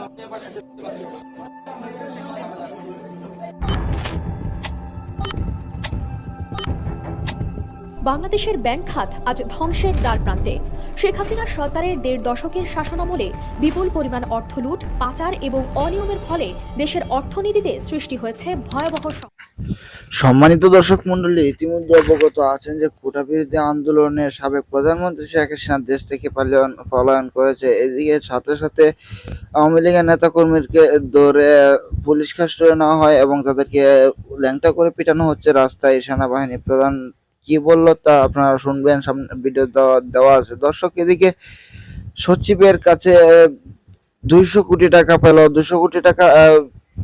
আপনি আবার বাংলাদেশের ব্যাংক খাত আজ ধ্বংসের দ্বার প্রান্তে। শেখ হাসিনা সরকারের দেড় দশকের শাসনামলে বিপুল পরিমাণ অর্থ লুট, পাচার এবং অনিয়মের ফলে দেশের অর্থনীতিতে সৃষ্টি হয়েছে ভয়াবহ সম্মানিত দর্শক মন্ডলী ইতিমধ্যে অবগত আছেন যে কোটা বিরোধী আন্দোলনে সাবেক প্রধানমন্ত্রী শেখ হাসিনা দেশ থেকে পলায়ন পলায়ন করেছে। এদিকে সাথে সাথে আওয়ামী লীগের নেতাকর্মীকে ধরে পুলিশ কাস্টডি নেওয়া হয় এবং তাদেরকে ল্যাংটা করে পিটানো হচ্ছে। রাস্তায় সেনাবাহিনী প্রধান কি বলল তা আপনারা শুনবেন, সামনে ভিডিও দেওয়া আছে। দর্শক, এদিকে সচিবের কাছে দুইশো কোটি টাকা পেল। দুশো কোটি টাকা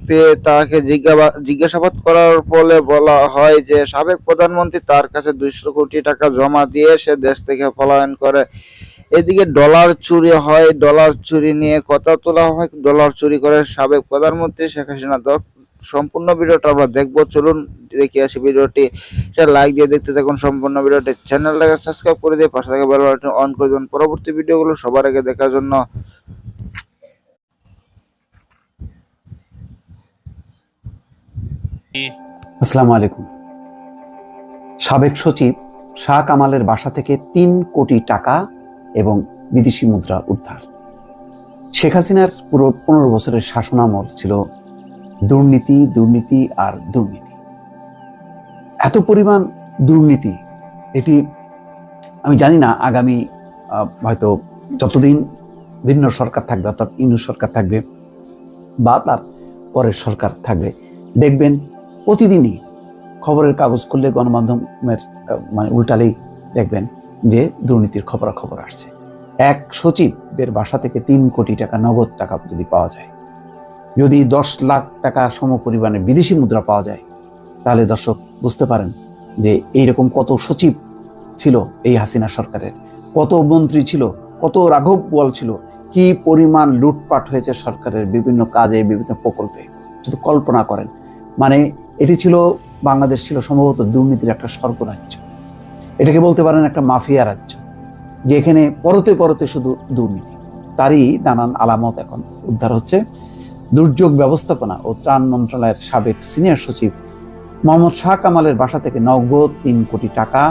পেয়ে তাকে জিজ্ঞাসাবাদ করার ফলে বলা হয় যে, সাবেক প্রধানমন্ত্রী তার কাছে দুইশো কোটি টাকা জমা দিয়ে সে দেশ থেকে পলায়ন করে। এদিকে ডলার চুরি হয়, ডলার চুরি নিয়ে কথা তোলা হয়, ডলার চুরি করে সাবেক প্রধানমন্ত্রী শেখ হাসিনা সম্পূর্ণ ভিডিওটা আমরা দেখব। চলুন দেখে আসি ভিডিওটি। লাইক দিয়ে দেখতে থাকুন সম্পূর্ণ ভিডিওটি। চ্যানেলটাকে সাবস্ক্রাইব করে দিয়ে পাশে থাকা বেল বাটন অন করে দেবেন পরবর্তী ভিডিওগুলো সবার আগে দেখার জন্য। আসসালামু আলাইকুম। সাবেক সচিব শাহ কামালের বাসা থেকে তিন কোটি টাকা এবং বিদেশি মুদ্রা উদ্ধার। শেখ হাসিনার পুরো পনেরো বছরের শাসনামল ছিল দুর্নীতি দুর্নীতি আর দুর্নীতি। এত পরিমাণ দুর্নীতি, এটি আমি জানি না, আগামী হয়তো যতদিন ভিন্ন সরকার থাকবে, অর্থাৎ ইন্দু সরকার থাকবে বা তার পরের সরকার থাকবে, দেখবেন প্রতিদিনই খবরের কাগজ খুললে গণমাধ্যমের মানে উল্টালেই দেখবেন যে দুর্নীতির খবরাখবর আসছে। এক সচিবের বাসা থেকে তিন কোটি টাকা নগদ টাকা যদি পাওয়া যায় যদি দশ লাখ টাকা সম পরিমাণে বিদেশি মুদ্রা পাওয়া যায়, তাহলে দর্শক বুঝতে পারেন যে এইরকম কত সচিব ছিল এই হাসিনা সরকারের, কত মন্ত্রী ছিল, কত রাঘব বল ছিল, কি পরিমাণ লুটপাট হয়েছে সরকারের বিভিন্ন কাজে, বিভিন্ন প্রকল্পে। শুধু কল্পনা করেন মানে এটি ছিল, বাংলাদেশ ছিল সম্ভবত দুর্নীতির একটা স্বর্গরাজ্য। এটাকে বলতে পারেন একটা মাফিয়া রাজ্য যেখানে পরতে পরতে শুধু দুর্নীতি। তারই নানান আলামত এখন উদ্ধার হচ্ছে। দুর্যোগ ব্যবস্থাপনা ও ত্রাণ মন্ত্রণালয়ের সাবেক সিনিয়র সচিব মোহাম্মদ শাহ কামালের বাসা থেকে নগদ তিন কোটি টাকা,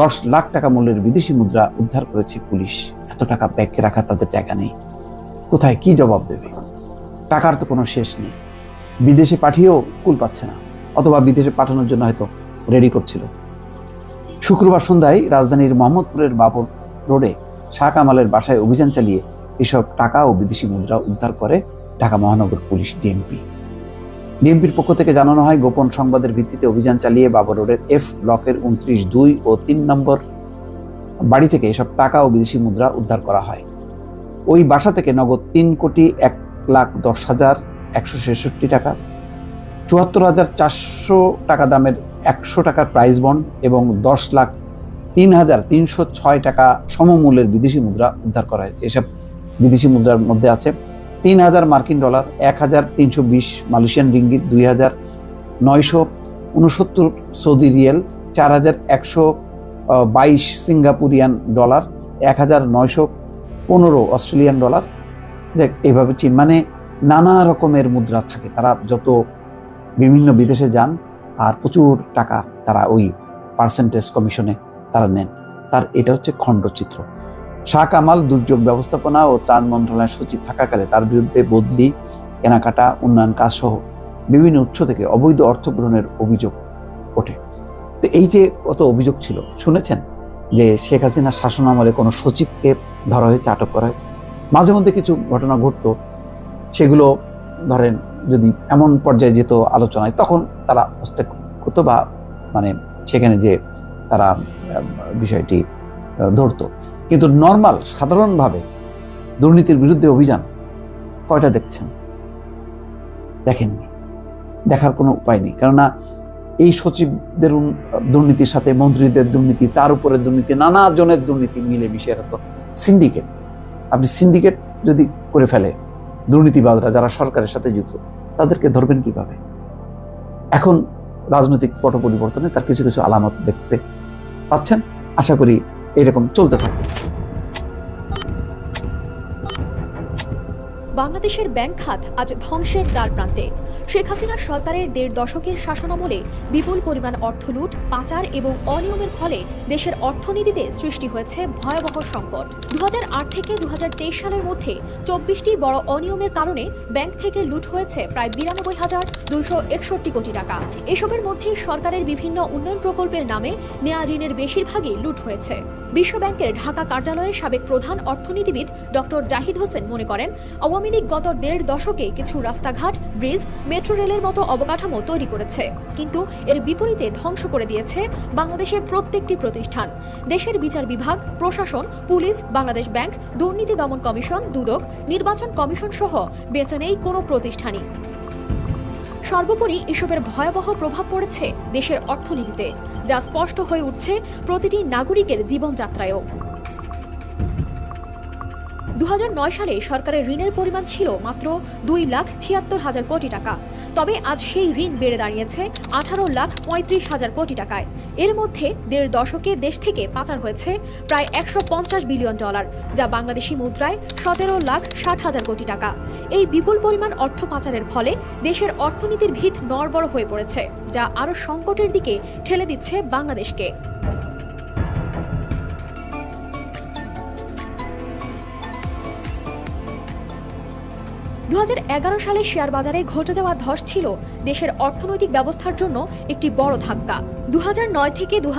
দশ লাখ টাকা মূল্যের বিদেশি মুদ্রা উদ্ধার করেছে পুলিশ। এত টাকা ব্যাংকে রাখা তাদের জায়গা নেই। কোথায় কি জবাব দেবে? টাকার তো কোনো শেষ নেই। বিদেশে পাঠিয়েও কুল পাচ্ছে না, অথবা বিদেশে পাঠানোর জন্য হয়তো রেডি করছিল। শুক্রবার সন্ধ্যায় রাজধানীর মোহাম্মদপুরের বাবর রোডে শাহ কামালের বাসায় অভিযান চালিয়ে এসব টাকা ও বিদেশি মুদ্রা উদ্ধার করে ঢাকা মহানগর পুলিশ ডিএমপি। ডিএমপির পক্ষ থেকে জানানো হয়, গোপন সংবাদের ভিত্তিতে অভিযান চালিয়ে বাবর রোডের এফ ব্লকের উনত্রিশ দুই ও তিন নম্বর বাড়ি থেকে এসব টাকা ও বিদেশি মুদ্রা উদ্ধার করা হয়। ওই বাসা থেকে নগদ তিন কোটি এক লাখ দশ হাজার একশো ছেষট্টি টাকা, চুয়াত্তর হাজার চারশো টাকা দামের একশো টাকার প্রাইস বন্ড এবং দশ লাখ তিন হাজার তিনশো ছয় টাকা সমমূল্যের বিদেশি মুদ্রা উদ্ধার করা হয়েছে। এসব বিদেশি মুদ্রার মধ্যে আছে তিন হাজার মার্কিন ডলার, এক হাজার তিনশো বিশ মালয়েশিয়ান রিঙ্গিত, দুই হাজার নয়শো উনসত্তর সৌদি রিয়েল, চার হাজার একশো বাইশ সিঙ্গাপুরিয়ান ডলার, এক হাজার নয়শো পনেরো অস্ট্রেলিয়ান ডলার। দেখ এইভাবে চীন মানে নানা রকমের মুদ্রা থাকে। তারা যত বিভিন্ন বিদেশে যান, আর প্রচুর টাকা তারা ওই পার্সেন্টেজ কমিশনে তারা নেন। তার, এটা হচ্ছে খণ্ডচিত্র। শাহ কামাল দুর্যোগ ব্যবস্থাপনা ও ত্রাণ মন্ত্রণালয়ের সচিব থাকাকালে তার বিরুদ্ধে বদলি, কেনাকাটা, উন্নয়ন কাজ সহ বিভিন্ন উৎস থেকে অবৈধ অর্থ গ্রহণের অভিযোগ ওঠে। তো এই যে কত অভিযোগ ছিল, শুনেছেন? যে শেখ হাসিনার শাসন আমলে কোনো সচিবকে ধরা হয়েছে, আটক করা হয়েছে। মাঝে মধ্যে কিছু ঘটনা ঘটতো, সেগুলো ধরেন যদি এমন পর্যায়ে যেত আলোচনায়, তখন তারা হস্তক্ষেপ করতো বা মানে সেখানে যে তারা বিষয়টি ধরতো। কিন্তু নর্মাল সাধারণভাবে দুর্নীতির বিরুদ্ধে অভিযান কয়টা দেখছেন? দেখেননি। দেখার কোনো উপায় নেই। কেননা এই সচিবদের দুর্নীতির সাথে, মন্ত্রীদের দুর্নীতি, তার উপরে দুর্নীতি নানা জনের দুর্নীতি মিলে মিশে এরা তো সিন্ডিকেট আপনি সিন্ডিকেট যদি করে ফেলে দুর্নীতিবাদরা যারা সরকারের সাথে যুক্ত, তাদেরকে ধরবেন কীভাবে? এখন রাজনৈতিক পট পরিবর্তনে তার কিছু কিছু আলামত দেখতে পাচ্ছেন। আশা করি এরকম চলতে থাকে। বাংলাদেশের ব্যাংক খাত আজ ধ্বংসের দ্বার প্রান্তে। শেখ হাসিনা সরকারের দেড় দশকের শাসনামলে বিপুল পরিমাণ অর্থ লুট, পাচার এবং অনিয়মের ফলে দেশের অর্থনীতিতে সৃষ্টি হয়েছে ভয়াবহ সংকট। দু থেকে দু সালের মধ্যে চব্বিশটি বড় অনিয়মের কারণে ব্যাংক থেকে লুট হয়েছে প্রায় বিরানব্বই হাজার দুইশো কোটি টাকা। এসবের মধ্যে সরকারের বিভিন্ন উন্নয়ন প্রকল্পের নামে নেয়া ঋণের বেশিরভাগই লুট হয়েছে। বিশ্বব্যাংকের ঢাকা কার্যালয়ের সাবেক প্রধান অর্থনীতিবিদ ডক্টর জাহিদ হোসেন মনে করেন, আওয়ামী লীগ গত দেড় দশকে কিছু রাস্তাঘাট, ব্রিজ মেট্রো রেলের মতো অবকাঠামো তৈরি করেছে। কিন্তু এর বিপরীতে ধ্বংস করে দিয়েছে বাংলাদেশের প্রত্যেকটি প্রতিষ্ঠান। দেশের বিচার বিভাগ, প্রশাসন, পুলিশ, বাংলাদেশ ব্যাংক, দুর্নীতি দমন কমিশন, দুদক, নির্বাচন কমিশন সহ বেঁচে নেই কোনো প্রতিষ্ঠানই। সর্বোপরি এসবের ভয়াবহ প্রভাব পড়েছে দেশের অর্থনীতিতে, যা স্পষ্ট হয়ে উঠছে প্রতিটি নাগরিকের জীবনযাত্রায়ও। দু হাজার নয় সালে সরকারের ঋণের পরিমাণ ছিল মাত্র দুই লাখ ছিয়াত্তর হাজার কোটি টাকা। তবে আজ সেই ঋণ বেড়ে দাঁড়িয়েছে আঠারো লাখ পঁয়ত্রিশ হাজার কোটি টাকায়। এর মধ্যে দেড় দশকে দেশ থেকে পাচার হয়েছে প্রায় একশো পঞ্চাশ বিলিয়ন ডলার, যা বাংলাদেশি মুদ্রায় সতেরো লাখ ষাট হাজার কোটি টাকা। এই বিপুল পরিমাণ অর্থ পাচারের ফলে দেশের অর্থনীতির ভিত নড়বড় হয়ে পড়েছে, যা আরও সংকটের দিকে ঠেলে দিচ্ছে বাংলাদেশকে। দু হাজার এগারো সালে শেয়ার বাজারে ঘটে যাওয়া ধস ছিল দেশের অর্থনৈতিক ব্যবস্থার জন্য একটি বড় ধাক্কা। দু থেকে দু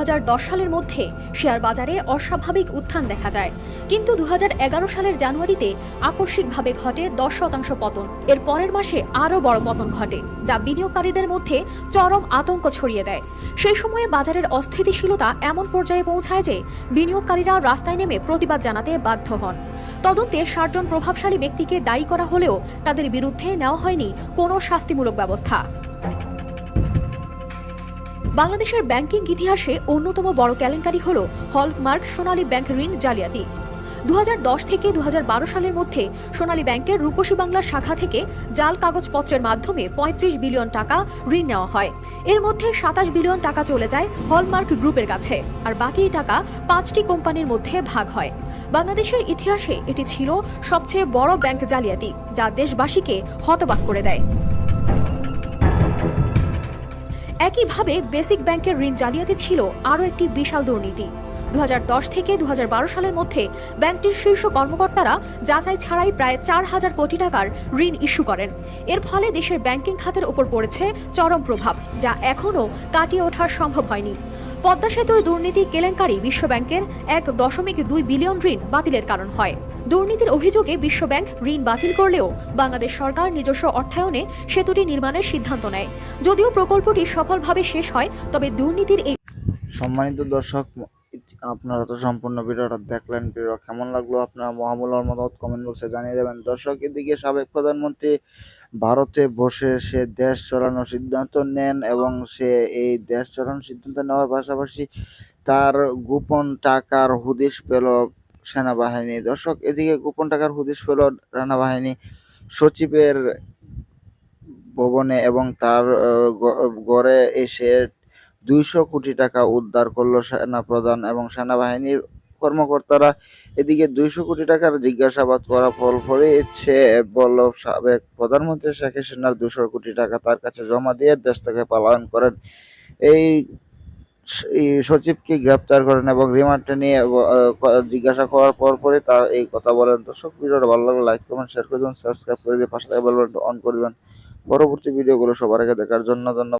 সালের মধ্যে শেয়ার বাজারে অস্বাভাবিক উত্থান দেখা যায়। কিন্তু দু সালের জানুয়ারিতে আকস্মিকভাবে ঘটে দশ শতাংশ পতন। এর পরের মাসে আরও বড় পতন ঘটে, যা বিনিয়োগকারীদের মধ্যে চরম আতঙ্ক ছড়িয়ে দেয়। সেই সময়ে বাজারের অস্থিতিশীলতা এমন পর্যায়ে পৌঁছায় যে বিনিয়োগকারীরা রাস্তায় নেমে প্রতিবাদ জানাতে বাধ্য হন। তদন্তে ষাটজন প্রভাবশালী ব্যক্তিকে দায়ী করা হলেও তাদের বিরুদ্ধে নেওয়া হয়নি কোনো শাস্তিমূলক ব্যবস্থা। বাংলাদেশের ব্যাংকিং ইতিহাসে অন্যতম বড় কেলেঙ্কারি হল হলমার্ক সোনালী ব্যাংক ঋণ জালিয়াতি। দু হাজার দশ থেকে দু হাজার বারো সালের মধ্যে সোনালী ব্যাংকের রূপসী বাংলা শাখা থেকে জাল কাগজপত্রের মাধ্যমে ৩৫ বিলিয়ন টাকা ঋণ নেওয়া হয়। এর মধ্যে সাতাশ বিলিয়ন টাকা চলে যায় হলমার্ক গ্রুপের কাছে, আর বাকি টাকা পাঁচটি কোম্পানির মধ্যে ভাগ হয়। বাংলাদেশের ইতিহাসে এটি ছিল সবচেয়ে বড় ব্যাংক জালিয়াতি, যা দেশবাসীকে হতবাক করে দেয়। একইভাবে বেসিক ব্যাংকের ঋণ জালিয়াতি ছিল আরও একটি বিশাল দুর্নীতি। দু হাজার দশ থেকে দু হাজার বারো সালের মধ্যে ব্যাংকটির শীর্ষ কর্মকর্তারা যাচাই ছাড়াই প্রায় চার হাজার কোটি টাকার ঋণ ইস্যু করেন। এর ফলে দেশের ব্যাংকিং খাতের উপর পড়েছে চরম প্রভাব, যা এখনও কাটিয়ে ওঠা সম্ভব হয়নি। পদ্মা সেতুর দুর্নীতি কেলেঙ্কারি বিশ্বব্যাংকের এক দশমিক দুই বিলিয়ন ঋণ বাতিলের কারণ হয়। দুর্নীতির অভিযোগে বিশ্বব্যাংক ঋণ বাতিল করলেও বাংলাদেশ সরকার নিজস্ব অর্থায়নে সেতুটি নির্মাণের সিদ্ধান্ত নেয়। যদিও প্রকল্পটি সফলভাবে শেষ হয়, তবে দুর্নীতির এই সম্মানিত দর্শক আপনারা তো সম্পূর্ণ ভিডিওটা দেখলেন ভিডিও কেমন লাগল আপনারা মহামূল্যর মতামত কমেন্ট বক্সে জানিয়ে দেবেন। দর্শক, এদিকে সাবেক প্রধানমন্ত্রী ভারতে বসে সে দেশ চালানোর সিদ্ধান্ত নেন এবং সে এই দেশ চালানোর সিদ্ধান্ত নেওয়ার পাশাপাশি তার গোপন টাকার হুদিশ পেল সেনাবাহিনী। দর্শক, এদিকে গোপন টাকার হুদিশ পেল সেনাবাহিনী সচিবের ভবনে এবং তার গড়ে এসে দুইশো কোটি টাকা উদ্ধার করল সেনা প্রধান এবং সেনাবাহিনীর কর্মকর্তারা। এদিকে দুইশো কোটি টাকার জিজ্ঞাসাবাদ করা ফল ফলে সে বলল সাবেক প্রধানমন্ত্রী শেখ হাসিনার দুশো কোটি টাকা তার কাছে জমা দিয়ে দেশ থেকে পলায়ন করেন। এই সচিবকে গ্রেপ্তার করেন এবং রিমান্ডে নিয়ে জিজ্ঞাসা করার পর পরে তা এই কথা বলেন। দর্শক, ভিডিওটা ভালো লাগলে লাইক কমেন্ট শেয়ার করে দেবেন সাবস্ক্রাইব করে দিয়ে পাশে থাকা বেল অন করবেন পরবর্তী ভিডিওগুলো সবার আগে দেখার জন্য ধন্যবাদ।